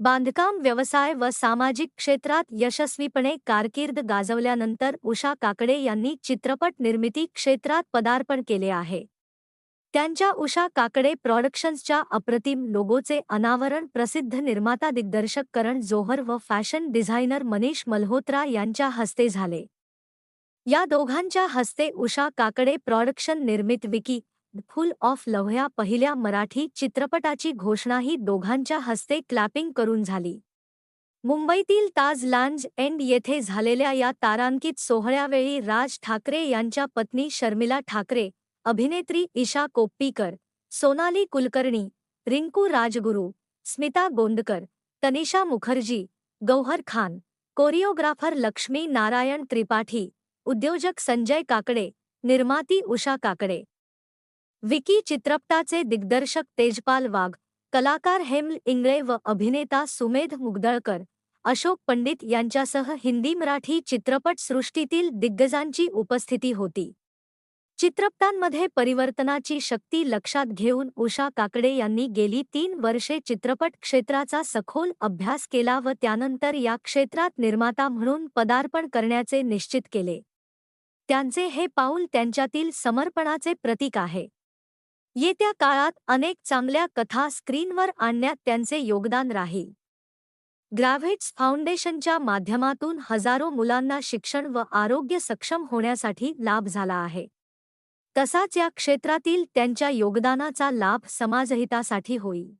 बांधकाम व्यवसाय व सामाजिक क्षेत्रात यशस्वीपणे कारकीर्द गाजवल्यानंतर उषा काकडे यांनी चित्रपट निर्मिती क्षेत्रात पदार्पण केले आहे. त्यांच्या उषा काकडे प्रॉडक्शन्सच्या अप्रतिम लोगोचे अनावरण प्रसिद्ध निर्माता दिग्दर्शक करण जोहर व फॅशन डिझायनर मनीष मल्होत्रा यांच्या हस्ते झाले. या दोघांच्या हस्ते उषा काकडे प्रॉडक्शन निर्मित विकी फुल ऑफ लव्ह या पहिल्या मराठी चित्रपटाची घोषणाही दोघांच्या हस्ते क्लॅपिंग करून झाली. मुंबईतील ताज लांज एंड येथे झालेल्या या तारांकित सोहळ्यावेळी राज ठाकरे यांच्या पत्नी शर्मिला ठाकरे अभिनेत्री ईशा कोप्पीकर सोनाली कुलकर्णी रिंकू राजगुरू स्मिता गोंदकर तनिषा मुखर्जी गौहर खान कोरिओग्राफर लक्ष्मी नारायण त्रिपाठी उद्योजक संजय काकडे निर्माती उषा काकडे. विकी चित्रपटाचे दिग्दर्शक तेजपाल वाघ कलाकार हेमल इंगळे व अभिनेता सुमेध मुगदळकर अशोक पंडित यांच्यासह हिंदी मराठी चित्रपटसृष्टीतील दिग्गजांची उपस्थिती होती. चित्रपटांमध्ये परिवर्तनाची शक्ती लक्षात घेऊन उषा काकडे यांनी गेली तीन वर्षे चित्रपट क्षेत्राचा सखोल अभ्यास केला व त्यानंतर या क्षेत्रात निर्माता म्हणून पदार्पण करण्याचे निश्चित केले. त्यांचे हे पाऊल त्यांच्यातील समर्पणाचे प्रतीक आहे. येत्या काळात अनेक चांगल्या कथा स्क्रीनवर आणण्यात त्यांचे योगदान राहील. ग्रॅव्हेट्स फाउंडेशनच्या माध्यमातून हजारो मुलांना शिक्षण व आरोग्य सक्षम होण्यासाठी लाभ झाला आहे. तसाच या क्षेत्रातील त्यांच्या योगदानाचा लाभ समाजहितासाठी होईल.